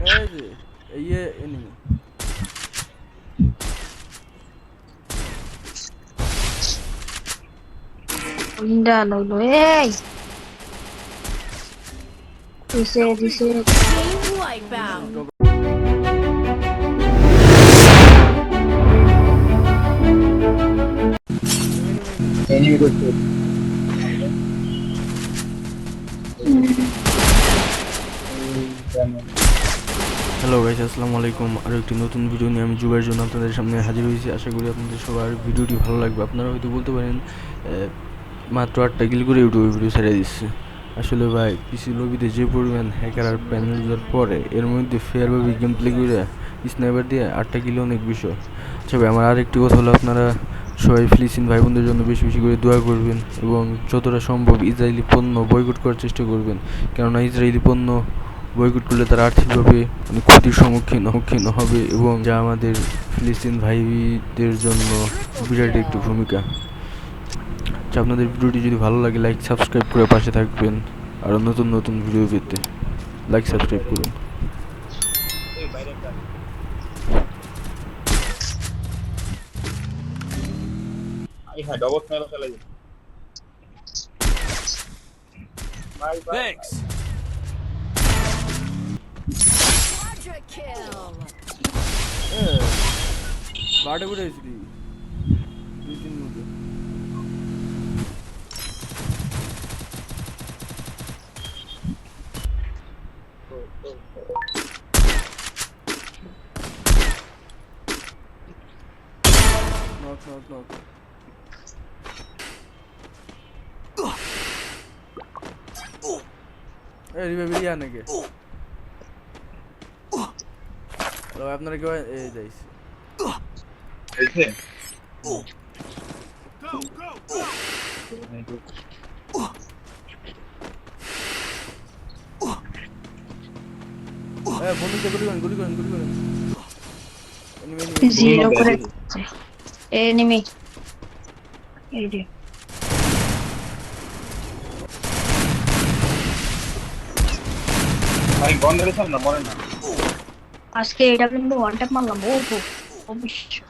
এই যে এই যে এনিমি ইন্ডা লইলো এই দিছে দিছে Team Wipeout. enemy করতে হ্যালো গাইস আসসালামু আলাইকুম। আর একটি নতুন ভিডিও নিয়ে আমি যুগের জন্য আপনাদের সামনে হাজির হয়েছি। আশা করি আপনাদের সবার ভিডিওটি ভালো লাগবে। আপনারা হয়তো বলতে পারেন মাত্র আটটা কিল করে ইউটিউবে ভিডিও ছেড়ে দিচ্ছে। আসলে ভাই পিসি লবিতে যে পরিমাণ হ্যাকার আর প্যানেল ইউজার পরে এর মধ্যে ফেয়ারভাবে গেম প্লে করে স্নাইপার দিয়ে আটটা কিলো অনেক বিষয়। আচ্ছা ভাই, আমার আরেকটি কথা হলো, আপনারা সবাই ফিলিস্তিন ভাই বোনদের জন্য বেশি বেশি করে দোয়া করবেন এবং যতটা সম্ভব ইসরায়েলি পণ্য বয়কট করার চেষ্টা করবেন। কেননা ইসরায়েলি পণ্য বয়কট করলে তারা আর্থিকভাবে অনেক ক্ষতির সম্মুখীন সম্মুখীন হবে এবং যা আমাদের ফিলিস্তিন ভাইদের জন্য বিরাট একটি ভূমিকা। আচ্ছা আপনাদের ভিডিওটি যদি ভালো লাগে লাইক সাবস্ক্রাইব করে পাশে থাকবেন। আরও নতুন নতুন ভিডিও পেতে লাইক সাবস্ক্রাইব করুন। হ্যাঁ Thanks. বাড়ে ঘুরে এসেছি। দুই তিন মিনিটে নক নক নক। এই রিভাইভ ইয়া নাকি? আপনারা কেউ এই যাইছে গুলি করেন Enemy, enemy. জিরো করে এনিমি এই যে ভাই গন না মরে না আজকে এটা কিন্তু ওয়ান ট্যাপ মারলাম ও হো অবশ্য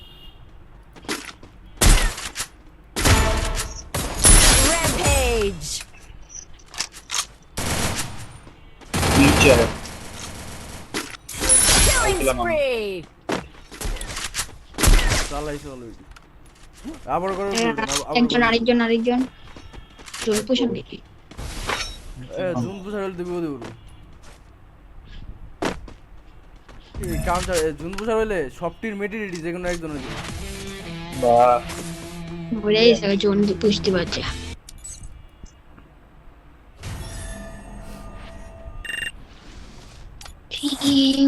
শেষ শেষ Killing spree. চালাইছে অলরেডি আবার করে একজন আরেকজন আরেকজন। জোর পোষণ দেখি। এ জুন পুষার হলে দেবে দেবো কাউন্টার জুন পুষার হলে সবটির মেটিরিটি যে কোনো একজনের। বা ঘুরে এসে জোন পুষতে পারছে। E